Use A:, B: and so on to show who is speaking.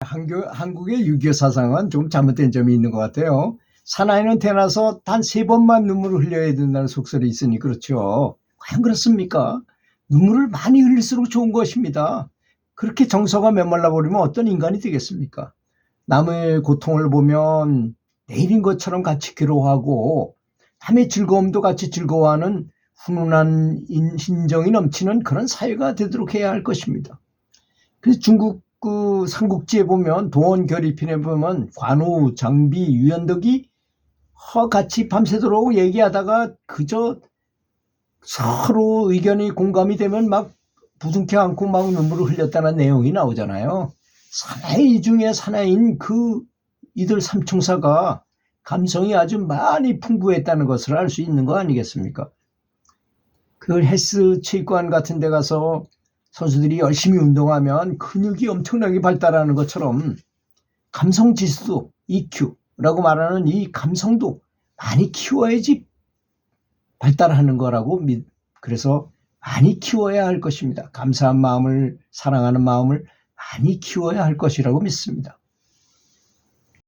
A: 한국의 유교 사상은 좀 잘못된 점이 있는 것 같아요. 사나이는 태어나서 단 세 번만 눈물을 흘려야 된다는 속설이 있으니 그렇죠. 과연 그렇습니까? 눈물을 많이 흘릴수록 좋은 것입니다. 그렇게 정서가 메말라 버리면 어떤 인간이 되겠습니까? 남의 고통을 보면 내일인 것처럼 같이 괴로워하고 남의 즐거움도 같이 즐거워하는 훈훈한 인- 심정이 넘치는 그런 사회가 되도록 해야 할 것입니다. 그래서 중국 그 삼국지에 보면 도원 결의편에 보면 관우, 장비, 유연덕이 허 같이 밤새도록 얘기하다가 그저 서로 의견이 공감이 되면 막 부둥켜 안고 막 눈물을 흘렸다는 내용이 나오잖아요. 사나이 중에 사나이인 그 이들 삼총사가 감성이 아주 많이 풍부했다는 것을 알 수 있는 거 아니겠습니까? 그 헬스 체육관 같은 데 가서 선수들이 열심히 운동하면 근육이 엄청나게 발달하는 것처럼 감성 지수, EQ라고 말하는 이 감성도 많이 키워야지 발달하는 거라고 믿, 그래서 많이 키워야 할 것입니다. 감사한 마음을, 사랑하는 마음을 많이 키워야 할 것이라고 믿습니다.